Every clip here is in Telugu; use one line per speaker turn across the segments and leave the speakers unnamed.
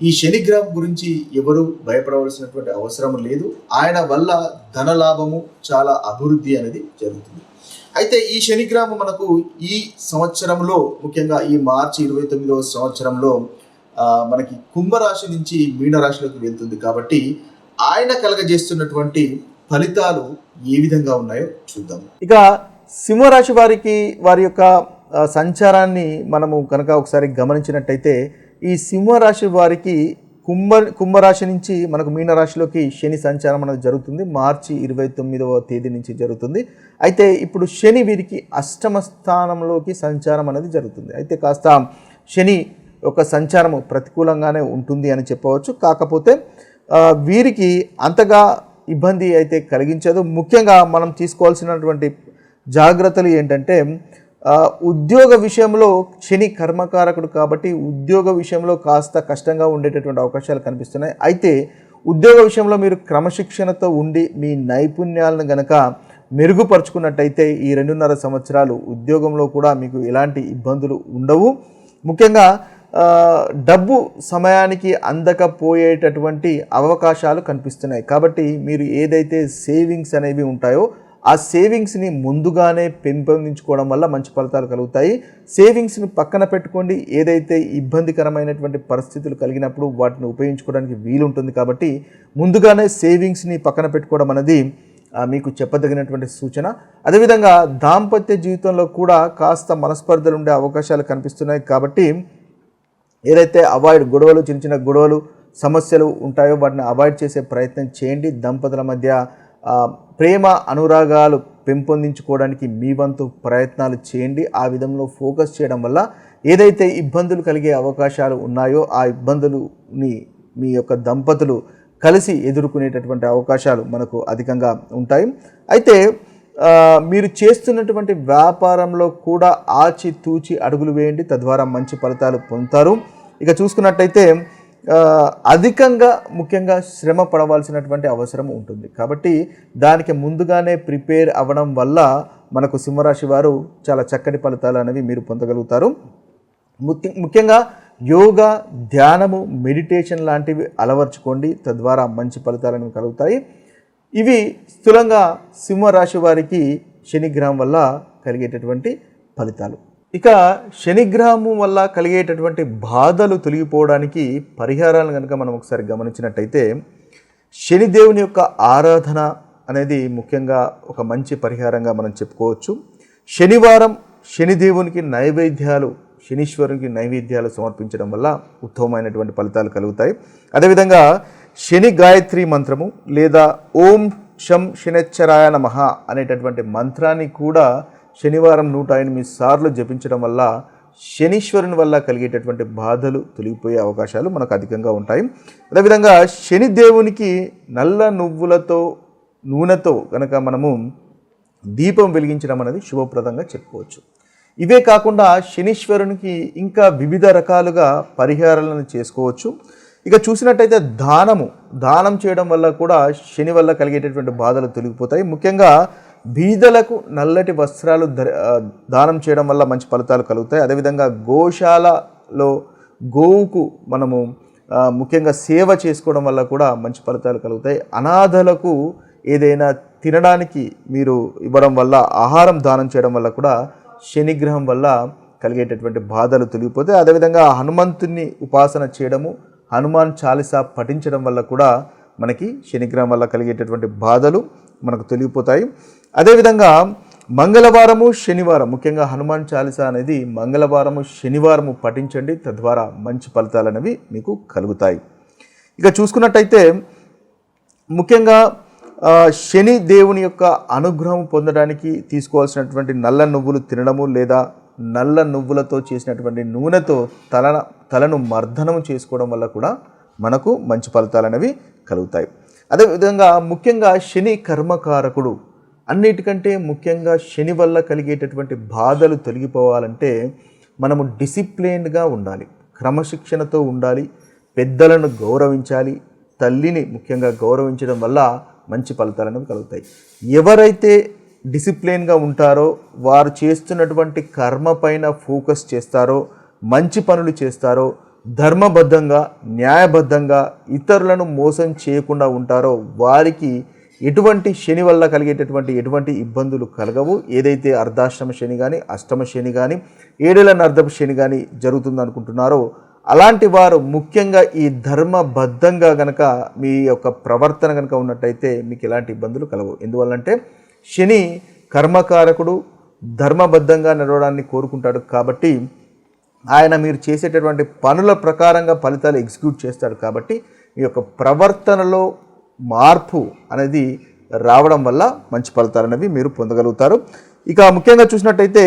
ఈ శనిగ్రహం గురించి ఎవరు భయపడవలసినటువంటి అవసరం లేదు. ఆయన వల్ల ధన లాభము చాలా అభివృద్ధి అనేది జరుగుతుంది. అయితే ఈ శనిగ్రహం మనకు ఈ సంవత్సరంలో ముఖ్యంగా ఈ మార్చి ఇరవై తొమ్మిదవ సంవత్సరంలో మనకి కుంభరాశి నుంచి మీనరాశిలోకి వెళ్తుంది కాబట్టి ఆయన కలగజేస్తున్నటువంటి ఫలితాలు ఏ విధంగా ఉన్నాయో చూద్దాం.
ఇక సింహరాశి వారికి వారి యొక్క సంచారాన్ని మనము కనుక ఒకసారి గమనించినట్టయితే ఈ సింహరాశి వారికి కుంభ కుంభరాశి నుంచి మనకు మీనరాశిలోకి శని సంచారం అనేది జరుగుతుంది. మార్చి ఇరవై తొమ్మిదవ తేదీ నుంచి జరుగుతుంది. అయితే ఇప్పుడు శని వీరికి అష్టమ స్థానంలోకి సంచారం అనేది జరుగుతుంది. అయితే కాస్త శని యొక్క సంచారము ప్రతికూలంగానే ఉంటుంది అని చెప్పవచ్చు. కాకపోతే వీరికి అంతగా ఇబ్బంది అయితే కలిగించదు. ముఖ్యంగా మనం తీసుకోవాల్సినటువంటి జాగ్రత్తలు ఏంటంటే ఉద్యోగ విషయంలో శని కర్మకారకుడు కాబట్టి ఉద్యోగ విషయంలో కాస్త కష్టంగా ఉండేటటువంటి అవకాశాలు కనిపిస్తున్నాయి. అయితే ఉద్యోగ విషయంలో మీరు క్రమశిక్షణతో ఉండి మీ నైపుణ్యాలను గనక మెరుగుపరుచుకున్నట్టయితే ఈ రెండున్నర సంవత్సరాలు ఉద్యోగంలో కూడా మీకు ఎలాంటి ఇబ్బందులు ఉండవు. ముఖ్యంగా డబ్బు సమయానికి అందకపోయేటటువంటి అవకాశాలు కనిపిస్తున్నాయి. కాబట్టి మీరు ఏదైతే సేవింగ్స్ అనేవి ఉంటాయో ఆ సేవింగ్స్ని ముందుగానే పెంపొందించుకోవడం వల్ల మంచి ఫలితాలు కలుగుతాయి. సేవింగ్స్ని పక్కన పెట్టుకోండి. ఏదైతే ఇబ్బందికరమైనటువంటి పరిస్థితులు కలిగినప్పుడు వాటిని ఉపయోగించుకోవడానికి వీలుంటుంది కాబట్టి ముందుగానే సేవింగ్స్ని పక్కన పెట్టుకోవడం అనేది మీకు చెప్పదగినటువంటి సూచన. అదేవిధంగా దాంపత్య జీవితంలో కూడా కాస్త మనస్పర్ధలు ఉండే అవకాశాలు కనిపిస్తున్నాయి కాబట్టి ఏదైతే అవాయిడ్ గొడవలు చిన్న చిన్న గొడవలు సమస్యలు ఉంటాయో వాటిని అవాయిడ్ చేసే ప్రయత్నం చేయండి. దంపతుల మధ్య ప్రేమ అనురాగాలు పెంపొందించుకోవడానికి మీ వంతు ప్రయత్నాలు చేయండి. ఆ విధంలో ఫోకస్ చేయడం వల్ల ఏదైతే ఇబ్బందులు కలిగే అవకాశాలు ఉన్నాయో ఆ ఇబ్బందులుని మీ యొక్క దంపతులు కలిసి ఎదుర్కొనేటటువంటి అవకాశాలు మనకు అధికంగా ఉంటాయి. అయితే మీరు చేస్తున్నటువంటి వ్యాపారంలో కూడా ఆచి తూచి అడుగులు వేయండి. తద్వారా మంచి ఫలితాలు పొందుతారు. ఇక చూసుకున్నట్టయితే అధికంగా ముఖ్యంగా శ్రమ పడవలసినటువంటి అవసరం ఉంటుంది. కాబట్టి దానికి ముందుగానే ప్రిపేర్ అవ్వడం వల్ల మనకు సింహరాశి వారు చాలా చక్కటి ఫలితాలు అనేవి మీరు పొందగలుగుతారు. ముఖ్యంగా యోగా ధ్యానము మెడిటేషన్ లాంటివి అలవర్చుకోండి. తద్వారా మంచి ఫలితాలను కలుగుతాయి. ఇవి స్థూలంగా సింహరాశి వారికి శనిగ్రహం వల్ల కలిగేటటువంటి ఫలితాలు. ఇక శనిగ్రహము వల్ల కలిగేటటువంటి బాధలు తొలగిపోవడానికి పరిహారాలను కనుక మనం ఒకసారి గమనించినట్టయితే శనిదేవుని యొక్క ఆరాధన అనేది ముఖ్యంగా ఒక మంచి పరిహారంగా మనం చెప్పుకోవచ్చు. శనివారం శనిదేవునికి నైవేద్యాలు శనీశ్వరునికి నైవేద్యాలు సమర్పించడం వల్ల ఉత్తమమైనటువంటి ఫలితాలు కలుగుతాయి. అదేవిధంగా శని గాయత్రి మంత్రము లేదా ఓం శం శనిచ్చరాయ నమ అనేటటువంటి మంత్రాన్ని కూడా శనివారం నూట ఎనిమిది సార్లు జపించడం వల్ల శనీశ్వరుని వల్ల కలిగేటటువంటి బాధలు తొలగిపోయే అవకాశాలు మనకు అధికంగా ఉంటాయి. అదేవిధంగా శనిదేవునికి నల్ల నువ్వులతో నూనెతో కనుక మనము దీపం వెలిగించడం అనేది శుభప్రదంగా చెప్పుకోవచ్చు. ఇవే కాకుండా శనీశ్వరునికి ఇంకా వివిధ రకాలుగా పరిహారాలను చేసుకోవచ్చు. ఇక చూసినట్టయితే దానము దానం చేయడం వల్ల కూడా శని వల్ల కలిగేటటువంటి బాధలు తొలగిపోతాయి. ముఖ్యంగా బీదలకు నల్లటి వస్త్రాలు ధర దానం చేయడం వల్ల మంచి ఫలితాలు కలుగుతాయి. అదేవిధంగా గోశాలలో గోవుకు మనము ముఖ్యంగా సేవ చేసుకోవడం వల్ల కూడా మంచి ఫలితాలు కలుగుతాయి. అనాథలకు ఏదైనా తినడానికి మీరు ఇవ్వడం వల్ల ఆహారం దానం చేయడం వల్ల కూడా శనిగ్రహం వల్ల కలిగేటటువంటి బాధలు తొలగిపోతాయి. అదేవిధంగా హనుమంతుని ఉపాసన చేయడము హనుమాన్ చాలీసా పఠించడం వల్ల కూడా మనకి శనిగ్రహం వల్ల కలిగేటటువంటి బాధలు మనకు తొలగిపోతాయి. అదేవిధంగా మంగళవారము శనివారం ముఖ్యంగా హనుమాన్ చాలీసా అనేది మంగళవారము శనివారము పఠించండి తద్వారా మంచి ఫలితాలు అనేవి మీకు కలుగుతాయి. ఇక చూసుకున్నట్టయితే ముఖ్యంగా శని దేవుని యొక్క అనుగ్రహం పొందడానికి తీసుకోవాల్సినటువంటి నల్ల నువ్వులు తినడము లేదా నల్ల నువ్వులతో చేసినటువంటి నూనెతో తల తలను మర్దనం చేసుకోవడం వల్ల కూడా మనకు మంచి ఫలితాలు అనేవి కలుగుతాయి. అదేవిధంగా ముఖ్యంగా శని కర్మకారకుడు అన్నిటికంటే ముఖ్యంగా శని వల్ల కలిగేటటువంటి బాధలు తొలగిపోవాలంటే మనము డిసిప్లైన్డ్గా ఉండాలి. క్రమశిక్షణతో ఉండాలి. పెద్దలను గౌరవించాలి. తల్లిని ముఖ్యంగా గౌరవించడం వల్ల మంచి ఫలితాలు అనేవి కలుగుతాయి. ఎవరైతే డిసిప్లైన్గా ఉంటారో వారు చేస్తున్నటువంటి కర్మ పైన ఫోకస్ చేస్తారో మంచి పనులు చేస్తారో ధర్మబద్ధంగా న్యాయబద్ధంగా ఇతరులను మోసం చేయకుండా ఉంటారో వారికి ఎటువంటి శని వల్ల కలిగేటటువంటి ఎటువంటి ఇబ్బందులు కలగవు. ఏదైతే అర్ధాష్టమ శని కానీ అష్టమ శని కానీ ఏడేళ్ళ అర్ధమ శని కానీ జరుగుతుందనుకుంటున్నారో అలాంటి వారు ముఖ్యంగా ఈ ధర్మబద్ధంగా గనక మీ యొక్క ప్రవర్తన కనుక ఉన్నట్టయితే మీకు ఎలాంటి ఇబ్బందులు కలవు ఎందువల్లంటే శని కర్మకారకుడు ధర్మబద్ధంగా నడవడాన్ని కోరుకుంటాడు కాబట్టి ఆయన మీరు చేసేటటువంటి పనుల ప్రకారంగా ఫలితాలు ఎగ్జిక్యూట్ చేస్తాడు కాబట్టి మీ యొక్క ప్రవర్తనలో మార్పు అనేది రావడం వల్ల మంచి ఫలితాలు అనేవి మీరు పొందగలుగుతారు. ఇక ముఖ్యంగా చూసినట్టయితే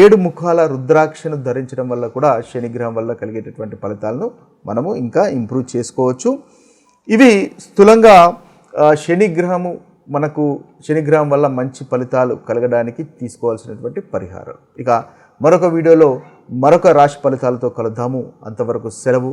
ఏడు ముఖాల రుద్రాక్షను ధరించడం వల్ల కూడా శనిగ్రహం వల్ల కలిగేటటువంటి ఫలితాలను మనము ఇంకా ఇంప్రూవ్ చేసుకోవచ్చు. ఇవి స్థూలంగా శనిగ్రహము మనకు శనిగ్రహం వల్ల మంచి ఫలితాలు కలగడానికి తీసుకోవాల్సినటువంటి పరిహారం. ఇక మరొక వీడియోలో మరొక రాశి ఫలితాలతో కలుద్దాము. అంతవరకు సెలవు.